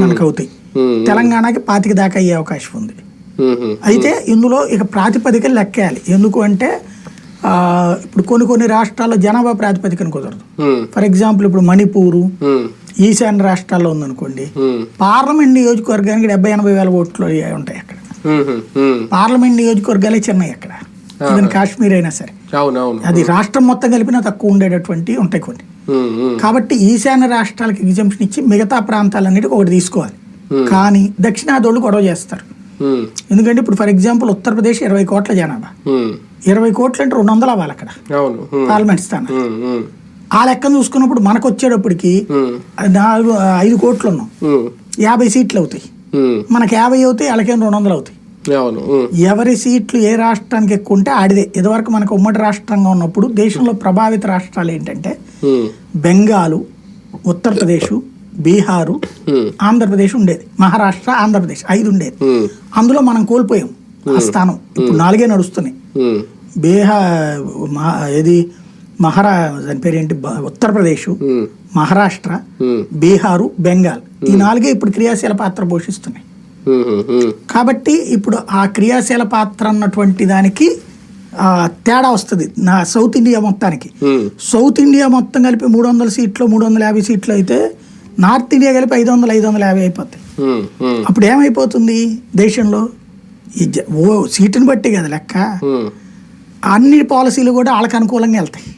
మనకు అవుతాయి తెలంగాణకి పాతిక దాకా అయ్యే అవకాశం ఉంది. అయితే ఇందులో ఇక ప్రాతిపదికలు లెక్కేయాలి. ఎందుకు అంటే ఆ, ఇప్పుడు కొన్ని కొన్ని రాష్ట్రాల్లో జనాభా ప్రాతిపదికన కుదరదు. ఫర్ ఎగ్జాంపుల్ ఇప్పుడు మణిపూరు ఈశాన్య రాష్ట్రాల్లో ఉందనుకోండి పార్లమెంట్ నియోజకవర్గానికి డెబ్బై ఎనభై వేల ఓట్లు ఉంటాయి అక్కడ. పార్లమెంట్ నియోజకవర్గాలే చిన్నవి అక్కడ. ఈవెన్ కాశ్మీర్ అయినా సరే. అది రాష్ట్రం మొత్తం కలిపినా తక్కువ ఉండేటటువంటి ఉంటాయి కొన్ని. కాబట్టి ఈశాన్య రాష్ట్రాలకు ఎగ్జామ్షన్ ఇచ్చి మిగతా ప్రాంతాలన్నిటికీ ఒకటి తీసుకోవాలి. కానీ దక్షిణాదోళ్ళు గొడవ చేస్తారు. ఎందుకంటే ఇప్పుడు ఫర్ ఎగ్జాంపుల్ ఉత్తరప్రదేశ్ ఇరవై కోట్ల జనాభా. ఇరవై కోట్లు అంటే రెండు వందలు అవ్వాలి అక్కడ. పార్లమెంట్ స్థానం ఆ లెక్కను చూసుకున్నప్పుడు మనకు వచ్చేటప్పటికి నాలుగు ఐదు కోట్లు ఉన్నాం యాభై సీట్లు అవుతాయి. మనకి యాభై అవుతాయి వాళ్ళకేం రెండు వందలు అవుతాయి. ఎవరి సీట్లు ఏ రాష్ట్రానికి ఎక్కువ ఉంటే ఆడిదే. ఇదివరకు మనకు ఉమ్మడి రాష్ట్రంగా ఉన్నప్పుడు దేశంలో ప్రభావిత రాష్ట్రాలు ఏంటంటే బెంగాలు ఉత్తరప్రదేశ్ బీహారు ఆంధ్రప్రదేశ్ ఉండేది. మహారాష్ట్ర ఆంధ్రప్రదేశ్ ఐదు ఉండేది. అందులో మనం కోల్పోయాం ఆ స్థానం. ఇప్పుడు నాలుగే నడుస్తున్నాయి. బీహార్ మహా ఏది? మహారా దాని పేరేంటి బ- ఉత్తరప్రదేశ్ మహారాష్ట్ర బీహారు బెంగాల్. ఈ నాలుగే ఇప్పుడు క్రియాశీల పాత్ర పోషిస్తున్నాయి. కాబట్టి ఇప్పుడు ఆ క్రియాశీల పాత్ర అన్నటువంటి దానికి ఆ, తేడా వస్తుంది. నా సౌత్ ఇండియా మొత్తానికి. సౌత్ ఇండియా మొత్తం కలిపి మూడు వందల సీట్లు మూడు వందల యాభై సీట్లు అయితే నార్త్ ఇండియా కలిపి ఐదు వందల ఐదు వందల యాభై అయిపోతాయి. అప్పుడు ఏమైపోతుంది దేశంలో? ఈ ఓ సీటుని బట్టి కదా లెక్క. అన్ని పాలసీలు కూడా వాళ్ళకి అనుకూలంగా వెళ్తాయి.